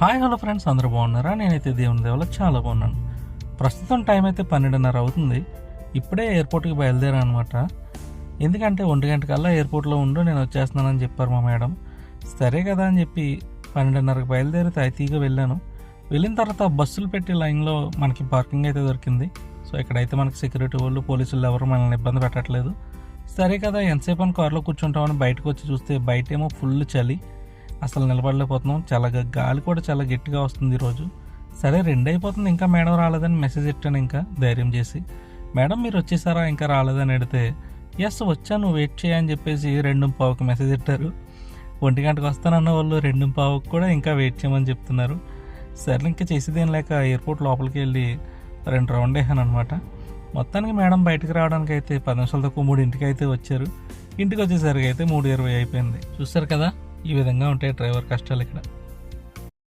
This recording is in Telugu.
హాయ్ హలో ఫ్రెండ్స్ అందరూ బాగున్నారా? నేనైతే దేవుని దేవుల చాలా బాగున్నాను. ప్రస్తుతం టైం అయితే పన్నెండున్నర అవుతుంది. ఇప్పుడే ఎయిర్పోర్ట్కి బయలుదేరాను అనమాట ఎందుకంటే ఒంటి గంట కల్లా ఎయిర్పోర్ట్లో ఉండు నేను వచ్చేస్తున్నానని చెప్పారు మా మేడం. సరే కదా అని చెప్పి పన్నెండున్నరకు బయలుదేరి తాయితీగా వెళ్ళాను. వెళ్ళిన తర్వాత బస్సులు పెట్టి లైన్లో మనకి పార్కింగ్ అయితే దొరికింది. సో ఇక్కడైతే మనకి సెక్యూరిటీ వాళ్ళు పోలీసులు ఎవరు మనల్ని ఇబ్బంది పెట్టట్లేదు. సరే కదా ఎంతసేపు అని కారులో కూర్చుంటామని బయటకు వచ్చి చూస్తే బయట ఏమో ఫుల్ చలి. అసలు నిలబడలేకపోతున్నాం. చాలా గాలి కూడా చాలా గట్టిగా వస్తుంది ఈరోజు. సరే రెండు అయిపోతుంది ఇంకా మేడం రాలేదని మెసేజ్ ఇట్టాను ఇంకా ధైర్యం చేసి. మేడం మీరు వచ్చేసారా? ఇంకా రాలేదని అడిగితే ఎస్ వచ్చాను. వెయిట్ చేయని చెప్పేసి రెండు పావుకి మెసేజ్ ఇట్టారు ఒంటి గంటకు వస్తానన్న వాళ్ళు రెండు పావుకి కూడా ఇంకా వెయిట్ చేయమని చెప్తున్నారు. సరే ఇంకా చేసేదేం లేక ఎయిర్పోర్ట్ లోపలికి వెళ్ళి రెండు రౌండ్ వేసాను అనమాట మొత్తానికి మేడం బయటకు రావడానికి అయితే పది నిమిషాల తక్కువ మూడింటికి అయితే వచ్చారు. ఇంటికి వచ్చేసరికి అయితే మూడు ఇరవై అయిపోయింది. చూస్తారు కదా? ఈ విధంగా ఉంటాయి డ్రైవర్ కష్టాలు ఇక్కడ.